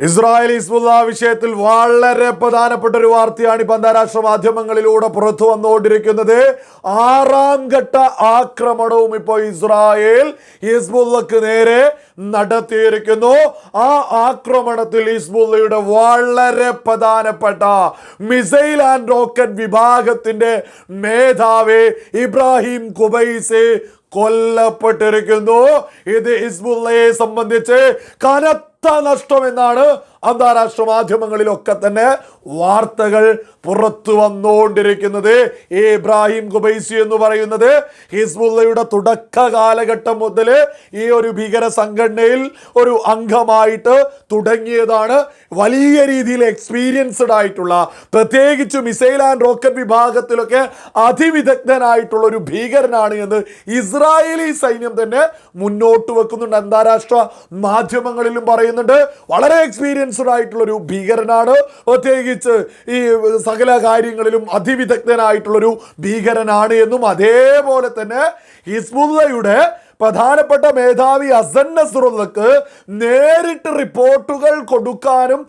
Israel Hezbollah വിഷയത്തിൽ വളരെ പ്രധാനപ്പെട്ട ഒരു വാർത്തയാണ് ഇപ്പൊ അന്താരാഷ്ട്ര മാധ്യമങ്ങളിലൂടെ പുറത്തു വന്നുകൊണ്ടിരിക്കുന്നത്. ആറാം ഘട്ട ആക്രമണവും ഇപ്പോൾ ഇസ്രായേൽ ഹിസ്ബുല്ലക്ക് നേരെ നടത്തിയിരിക്കുന്നു. ആ ആക്രമണത്തിൽ ഹിസ്ബുല്ലയുടെ വളരെ പ്രധാനപ്പെട്ട മിസൈൽ ആൻഡ് റോക്കറ്റ് വിഭാഗത്തിന്റെ മേധാവി ഇബ്രാഹിം കുബൈസ് കൊല്ലപ്പെട്ടിരിക്കുന്നു. ഇത് ഇസ്മുല്ലയെ സംബന്ധിച്ച് കനത്ത നഷ്ടം എന്നാണ് അന്താരാഷ്ട്ര മാധ്യമങ്ങളിലൊക്കെ തന്നെ വാർത്തകൾ പുറത്തു വന്നുകൊണ്ടിരിക്കുന്നത്. ഇബ്രാഹിം ഖുബൈസി എന്ന് പറയുന്നത് ഹിസ്ബുള്ളയുടെ തുടക്ക കാലഘട്ടം മുതൽ ഈ ഒരു ഭീകര സംഘടനയിൽ ഒരു അംഗമായിട്ട് തുടങ്ങിയതാണ്. വലിയ രീതിയിൽ എക്സ്പീരിയൻസ്ഡ് ആയിട്ടുള്ള പ്രത്യേകിച്ച് മിസൈൽ ആൻഡ് റോക്കറ്റ് വിഭാഗത്തിലൊക്കെ അതിവിദഗ്ധനായിട്ടുള്ള ഒരു ഭീകരനാണ് എന്ന് ഇസ്രായേലി സൈന്യം തന്നെ മുന്നോട്ട് വെക്കുന്നുണ്ട്. അന്താരാഷ്ട്ര മാധ്യമങ്ങളിലും പറയുന്നുണ്ട് വളരെ എക്സ്പീരിയൻസ്ഡ് ആയിട്ടുള്ള ഒരു ഭീകരനാണ്. പ്രത്യേകിച്ച് ഈ സകല കാര്യങ്ങളിലും അതിവിദഗ്ധനായിട്ടുള്ളൊരു ഭീകരനാണ് എന്നും അതേപോലെ തന്നെ ഹിസ്ബുള്ളയുടെ പ്രധാനപ്പെട്ട മേധാവി അസൻ നസറുള്ളക്ക് നേരിട്ട് റിപ്പോർട്ടുകൾ കൊടുക്കാനും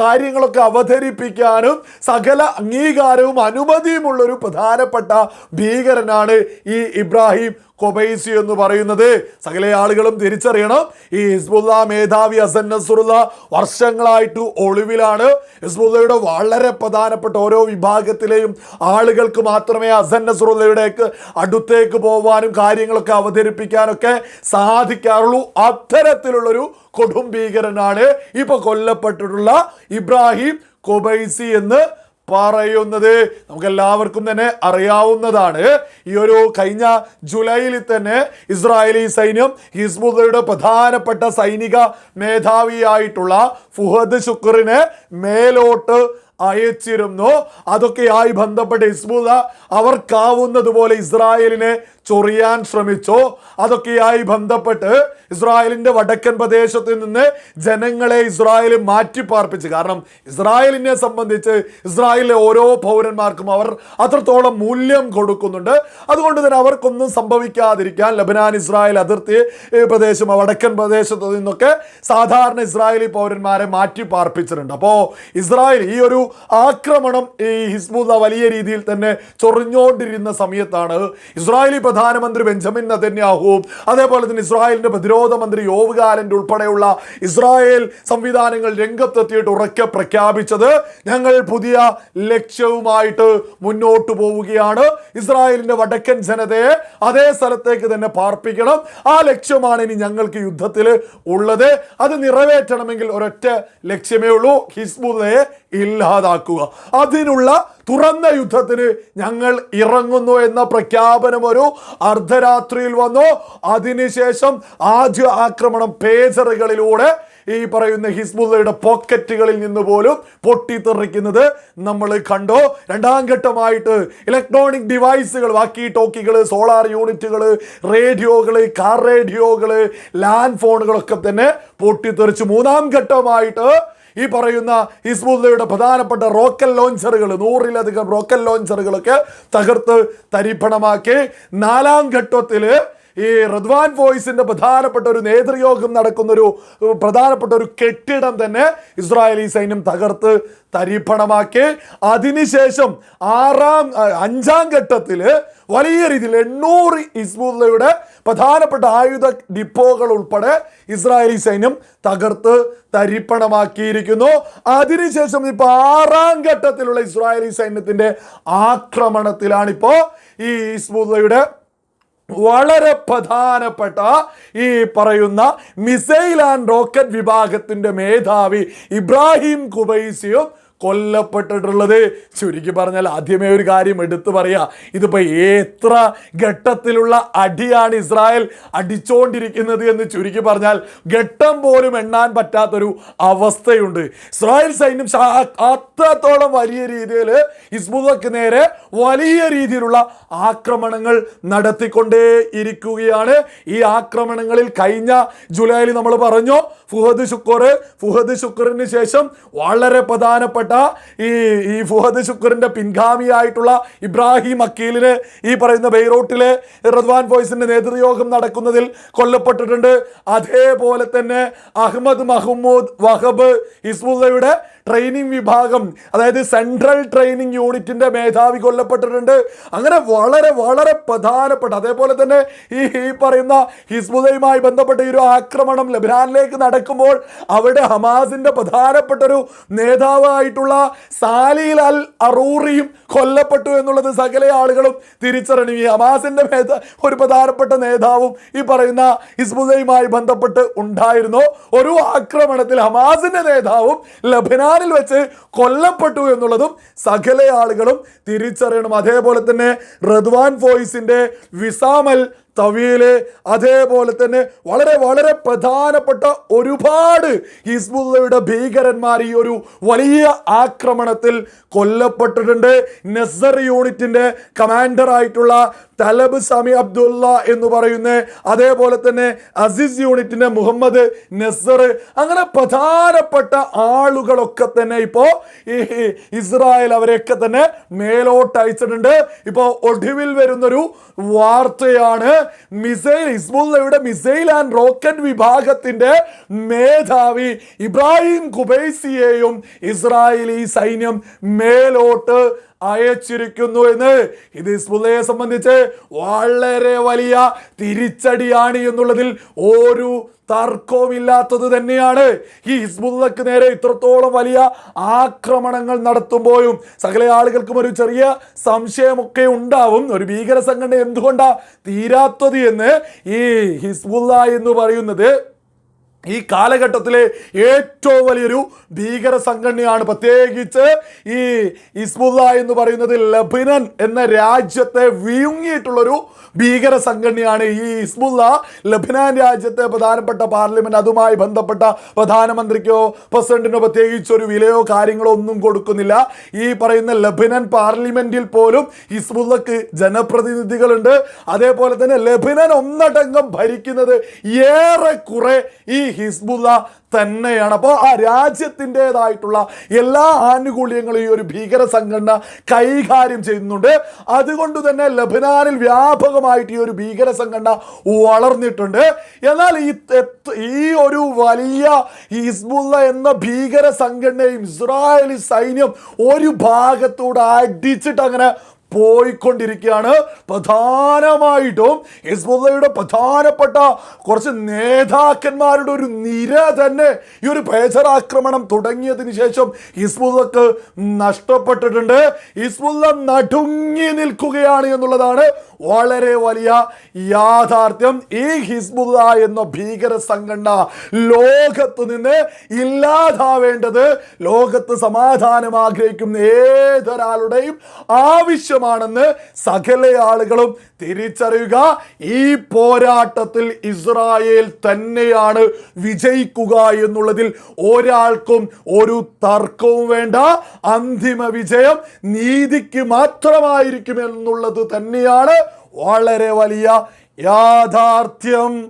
കാര്യങ്ങളൊക്കെ അവതരിപ്പിക്കാനും സകല അംഗീകാരവും അനുമതിയുമുള്ളൊരു പ്രധാനപ്പെട്ട ഭീകരനാണ് ഈ ഇബ്രാഹിം കൊബൈസി എന്ന് പറയുന്നത് സകല ആളുകളും തിരിച്ചറിയണം. ഈ ഹിസ്ബുല്ല മേധാവി അസൻ നസുറുല്ല വർഷങ്ങളായിട്ട് ഒളിവിലാണ്. ഹിസ്ബുല്ലയുടെ വളരെ പ്രധാനപ്പെട്ട ഓരോ വിഭാഗത്തിലെയും ആളുകൾക്ക് മാത്രമേ അസൻ നസുറുല്ലയുടേക്ക് അടുത്തേക്ക് പോവാനും കാര്യങ്ങളൊക്കെ അവതരിപ്പിക്കാനൊക്കെ സാധിക്കാറുള്ളൂ. അത്തരത്തിലുള്ളൊരു കൊടും ഭീകരനാണ് ഇപ്പൊ കൊല്ലപ്പെട്ടിട്ടുള്ള ഇബ്രാഹിം കൊബൈസി എന്ന് പറയുന്നത് നമുക്കെല്ലാവർക്കും തന്നെ അറിയാവുന്നതാണ്. ഈ ഒരു കഴിഞ്ഞ ജൂലൈയിൽ തന്നെ ഇസ്രായേലി സൈന്യം ഹിസ്ബുദയുടെ പ്രധാനപ്പെട്ട സൈനിക മേധാവിയായിട്ടുള്ള ഫുഹദ് ശുക്റിനെ മേലോട്ട് അയച്ചിരുന്നു. അതൊക്കെയായി ബന്ധപ്പെട്ട് ഹിസ്ബുള്ള അവർക്കാവുന്നതുപോലെ ഇസ്രായേലിനെ ചൊറിയാൻ ശ്രമിച്ചു. അതൊക്കെയായി ബന്ധപ്പെട്ട് ഇസ്രായേലിന്റെ വടക്കൻ പ്രദേശത്ത് നിന്ന് ജനങ്ങളെ ഇസ്രായേൽ മാറ്റിപ്പാർപ്പിച്ചു. കാരണം ഇസ്രായേലിനെ സംബന്ധിച്ച് ഇസ്രായേലിലെ ഓരോ പൗരന്മാർക്കും അവർ അത്രത്തോളം മൂല്യം കൊടുക്കുന്നുണ്ട്. അതുകൊണ്ട് തന്നെ അവർക്കൊന്നും സംഭവിക്കാതിരിക്കാൻ ലബനാൻ ഇസ്രായേൽ അതിർത്തി പ്രദേശം വടക്കൻ പ്രദേശത്ത് നിന്നൊക്കെ സാധാരണ ഇസ്രായേലി പൗരന്മാരെ മാറ്റിപ്പാർപ്പിച്ചിട്ടുണ്ട്. അപ്പോൾ ഇസ്രായേൽ ഈ ഒരു ആക്രമണം ഈ ഹിസ്ബുല്ല വലിയ രീതിയിൽ തന്നെ ചൊറിഞ്ഞുകൊണ്ടിരുന്ന സമയത്താണ് ഇസ്രായേലി പ്രധാനമന്ത്രി ബെഞ്ചമിൻ നതന്യാഹുവും അതേപോലെ തന്നെ ഇസ്രായേലിന്റെ പ്രതിരോധ മന്ത്രി യോവ് ഗാലന്റ് ഉൾപ്പെടെയുള്ള ഇസ്രായേൽ സംവിധാനങ്ങൾ രംഗത്തെത്തിയിട്ട് ഉറക്കെ പ്രഖ്യാപിച്ചത് ഞങ്ങൾ പുതിയ ലക്ഷ്യവുമായിട്ട് മുന്നോട്ട് പോവുകയാണ്. ഇസ്രായേലിന്റെ വടക്കൻ ജനതയെ അതേ സ്ഥലത്തേക്ക് തന്നെ പാർപ്പിക്കണം. ആ ലക്ഷ്യമാണ് ഇനി ഞങ്ങൾക്ക് യുദ്ധത്തിൽ ഉള്ളത്. അത് നിറവേറ്റണമെങ്കിൽ ഒരൊറ്റ ലക്ഷ്യമേ ഉള്ളൂ. ഹിസ്ബുള്ളയെ ഇല്ലാതാക്കുക. അതിനുള്ള തുറന്ന യുദ്ധത്തിന് ഞങ്ങൾ ഇറങ്ങുന്നു എന്ന പ്രഖ്യാപനം ഒരു അർദ്ധരാത്രിയിൽ വന്നു. അതിനുശേഷം ആദ്യ ആക്രമണം പേജറുകളിലൂടെ ഈ പറയുന്ന ഹിസ്ബുള്ളയുടെ പോക്കറ്റുകളിൽ നിന്ന് പോലും പൊട്ടിത്തെറിക്കുന്നത് നമ്മൾ കണ്ടു. രണ്ടാം ഘട്ടമായിട്ട് ഇലക്ട്രോണിക് ഡിവൈസുകൾ വാക്കി ടോക്കികൾ സോളാർ യൂണിറ്റുകൾ റേഡിയോകൾ കാർ റേഡിയോകൾ ലാൻഡ് ഫോണുകളൊക്കെ തന്നെ പൊട്ടിത്തെറിച്ച്. മൂന്നാം ഘട്ടമായിട്ട് ഈ പറയുന്ന ഹിസ്ബുല്ലയുടെ പ്രധാനപ്പെട്ട റോക്കൽ ലോഞ്ചറുകൾ നൂറിലധികം റോക്കൽ ലോഞ്ചറുകളൊക്കെ തകർത്ത് തരിപ്പണമാക്കി. നാലാം ഘട്ടത്തിൽ ഈ റദ്വാൻ വോയിസിന്റെ പ്രധാനപ്പെട്ട ഒരു നേതൃയോഗം നടക്കുന്നൊരു പ്രധാനപ്പെട്ട ഒരു കെട്ടിടം തന്നെ ഇസ്രായേലി സൈന്യം തകർത്ത് തരിപ്പണമാക്കി. അതിനുശേഷം ആറാം അഞ്ചാം ഘട്ടത്തിൽ വലിയ രീതിയിൽ എണ്ണൂറ് ഹിസ്ബുല്ലയുടെ പ്രധാനപ്പെട്ട ആയുധ ഡിപ്പോകൾ ഉൾപ്പെടെ ഇസ്രായേലി സൈന്യം തകർത്ത് തരിപ്പണമാക്കിയിരിക്കുന്നു. അതിനുശേഷം ഇപ്പൊ ആറാം ഘട്ടത്തിലുള്ള ഇസ്രായേലി സൈന്യത്തിന്റെ ആക്രമണത്തിലാണിപ്പോ ഈ സ്മൂതയുടെ വളരെ പ്രധാനപ്പെട്ട ഈ പറയുന്ന മിസൈൽ ആൻഡ് റോക്കറ്റ് വിഭാഗത്തിന്റെ മേധാവി ഇബ്രാഹിം കുബൈസിയും കൊല്ലപ്പെട്ടിട്ടുള്ളത്. ചുരുക്കി പറഞ്ഞാൽ ആദ്യമേ ഒരു കാര്യം എടുത്തു പറയാ. ഇതിപ്പോ എത്ര ഘട്ടത്തിലുള്ള അടിയാണ് ഇസ്രായേൽ അടിച്ചുകൊണ്ടിരിക്കുന്നത് എന്ന് ചുരുക്കി പറഞ്ഞാൽ ഘട്ടം പോലും എണ്ണാൻ പറ്റാത്തൊരു അവസ്ഥയുണ്ട്. ഇസ്രായേൽ സൈന്യം അത്രത്തോളം വലിയ രീതിയിൽ ഹിസ്ബുള്ളക്ക് നേരെ വലിയ രീതിയിലുള്ള ആക്രമണങ്ങൾ നടത്തിക്കൊണ്ടേ ഇരിക്കുകയാണ്. ഈ ആക്രമണങ്ങളിൽ കഴിഞ്ഞ ജൂലൈയിൽ നമ്മൾ പറഞ്ഞു ഫുഹദ് ശുക്കൂർ ഫുഹദ് ശുക്കൂറിന് ശേഷം വളരെ പ്രധാനപ്പെട്ട ബന്ധപ്പെട്ട ഈ ഈ ഫുഹദ് ശുക്റിന്റെ പിൻഗാമിയായിട്ടുള്ള ഇബ്രാഹിം അക്കീലിന് ഈ പറയുന്ന ബെയ്റോട്ടിലെ റദ്വാൻ ഫോയ്സിന്റെ നേതൃയോഗം നടക്കുന്നതിൽ കൊല്ലപ്പെട്ടിട്ടുണ്ട്. അതേപോലെ തന്നെ അഹമ്മദ് മഹ്മൂദ് വഹബ് ഹിസ്ബുള്ളയുടെ ട്രെയിനിങ് വിഭാഗം അതായത് സെൻട്രൽ ട്രെയിനിങ് യൂണിറ്റിന്റെ മേധാവി കൊല്ലപ്പെട്ടിട്ടുണ്ട്. അങ്ങനെ വളരെ വളരെ പ്രധാനപ്പെട്ട അതേപോലെ തന്നെ ഈ ഈ പറയുന്ന ഹിസ്ബുദയുമായി ബന്ധപ്പെട്ട ഈ ഒരു ആക്രമണം ലബനാനിലേക്ക് നടക്കുമ്പോൾ അവിടെ ഹമാസിന്റെ പ്രധാനപ്പെട്ട ഒരു നേതാവായിട്ടുള്ള സാലിയിൽ അൽ അറൂറിയും കൊല്ലപ്പെട്ടു എന്നുള്ളത് സകല ആളുകളും തിരിച്ചറിഞ്ഞു. ഈ ഹമാസിന്റെ മേധ ഒരു പ്രധാനപ്പെട്ട നേതാവും ഈ പറയുന്ന ഹിസ്ബുദയുമായി ബന്ധപ്പെട്ട് ഉണ്ടായിരുന്നു. ഒരു ആക്രമണത്തിൽ ഹമാസിന്റെ നേതാവും ലബനാനിൽ വെച്ച് കൊല്ലപ്പെട്ടു എന്നുള്ളതും സകല ആളുകളും തിരിച്ചറിയണം. അതേപോലെ തന്നെ റദ്വാൻ ഫോയിസിന്റെ വിസാമൽ തവീൽ അതേപോലെ തന്നെ വളരെ വളരെ പ്രധാനപ്പെട്ട ഒരുപാട് ഹിസ്ബുള്ളയുടെ ഭീകരന്മാർ ഈ ഒരു വലിയ ആക്രമണത്തിൽ കൊല്ലപ്പെട്ടിട്ടുണ്ട്. നെസർ യൂണിറ്റിന്റെ കമാൻഡർ ആയിട്ടുള്ള തലബ് സമി അബ്ദുള്ള എന്ന് പറയുന്ന അതേപോലെ തന്നെ അസിസ് യൂണിറ്റിന്റെ മുഹമ്മദ് നസർ അങ്ങനെ പ്രധാനപ്പെട്ട ആളുകളൊക്കെ തന്നെ ഇപ്പോ ഈ ഇസ്രായേൽ അവരെയൊക്കെ തന്നെ മേലോട്ട് അയച്ചിട്ടുണ്ട്. ഇപ്പോ ഒടുവിൽ വരുന്നൊരു വാർത്തയാണ് മിസൈൽ ഹിസ്ബുള്ളയുടെ മിസൈൽ ആൻഡ് റോക്കറ്റ് വിഭാഗത്തിന്റെ മേധാവി ഇബ്രാഹിം കുബൈസിയെയും ഇസ്രായേലി സൈന്യം മേലോട്ട് അയച്ചിരിക്കുന്നു എന്ന്. ഇത് ഹിസ്ബുള്ളയെ സംബന്ധിച്ച് വളരെ വലിയ തിരിച്ചടിയാണ് എന്നുള്ളതിൽ ഒരു തർക്കവുമില്ലാത്തത് തന്നെയാണ്. ഈ ഹിസ്ബുള്ളക്ക് നേരെ ഇത്രത്തോളം വലിയ ആക്രമണങ്ങൾ നടത്തുമ്പോഴും സകല ആളുകൾക്കും ഒരു ചെറിയ സംശയമൊക്കെ ഉണ്ടാവും. ഒരു ഭീകര സംഘടന എന്തുകൊണ്ടാണ് തീരാത്തത് എന്ന് ഈ ഹിസ്ബുള്ള എന്ന് പറയുന്നത് ഈ കാലഘട്ടത്തിലെ ഏറ്റവും വലിയൊരു ഭീകര സംഘടനയാണ് പ്രത്യേകിച്ച് ഈ ഇസ്ബുല്ല എന്ന് പറയുന്നത് ലബിനൻ എന്ന രാജ്യത്തെ വിഴുങ്ങിയിട്ടുള്ളൊരു ഭീകര സംഘടനയാണ് ഈ ഇസ്ബുല്ല ലബനാൻ രാജ്യത്തെ പ്രധാനപ്പെട്ട പാർലമെന്റ് അതുമായി ബന്ധപ്പെട്ട പ്രധാനമന്ത്രിക്കോ പ്രസിഡന്റിനോ പ്രത്യേകിച്ച് ഒരു വിലയോ കാര്യങ്ങളോ ഒന്നും കൊടുക്കുന്നില്ല. ഈ പറയുന്ന ലബിനൻ പാർലമെന്റിൽ പോലും ഇസ്മുല്ലക്ക് ജനപ്രതിനിധികളുണ്ട്. അതേപോലെ തന്നെ ലബിനൻ ഒന്നടങ്കം ഭരിക്കുന്നത് ഏറെക്കുറെ ഈ ഹിസ്ബുള്ള തന്നെയാണ്. അപ്പോൾ ആ രാജ്യത്തിന്റെതായിട്ടുള്ള എല്ലാ ആനുകൂല്യങ്ങളും ഈ ഒരു ഭീകര സംഘടന കൈകാര്യം ചെയ്യുന്നുണ്ട്. അതുകൊണ്ട് തന്നെ ലബനാനിൽ വ്യാപകമായിട്ട് ഈ ഒരു ഭീകര സംഘടന വളർന്നിട്ടുണ്ട്. എന്നാൽ ഈ ഈ ഒരു വലിയ ഹിസ്ബുള്ള എന്ന ഭീകര സംഘടനയും ഇസ്രായേലി സൈന്യം ഒരു ഭാഗത്തൂടെ അടിച്ചിട്ട് അങ്ങനെ പോയിക്കൊണ്ടിരിക്കുകയാണ്. പ്രധാനമായിട്ടും ഹിസ്ബുള്ളയുടെ പ്രധാനപ്പെട്ട കുറച്ച് നേതാക്കന്മാരുടെ ഒരു നിര തന്നെ ഈ ഒരു പേജറാക്രമണം തുടങ്ങിയതിന് ശേഷം ഹിസ്ബുള്ളക്ക് നഷ്ടപ്പെട്ടിട്ടുണ്ട്. ഹിസ്ബുള്ള നടുങ്ങി നിൽക്കുകയാണ് എന്നുള്ളതാണ് വളരെ വലിയ യാഥാർത്ഥ്യം. ഈ ഹിസ്ബുള്ള എന്ന ഭീകര സംഘടന ലോകത്തു നിന്ന് ഇല്ലാതാവേണ്ടത് ലോകത്ത് സമാധാനം ആഗ്രഹിക്കുന്ന ഏതൊരാളുടെയും ആവശ്യമാണെന്ന് സകല ആളുകളും തിരിച്ചറിയുക. ഈ പോരാട്ടത്തിൽ ഇസ്രായേൽ തന്നെയാണ് വിജയിക്കുക എന്നുള്ളതിൽ ഒരാൾക്കും ഒരു തർക്കവും വേണ്ട. അന്തിമ വിജയം നീതിക്ക് മാത്രമായിരിക്കും എന്നുള്ളത് തന്നെയാണ്. വളരെ വലിയ യാഥാർത്ഥ്യം.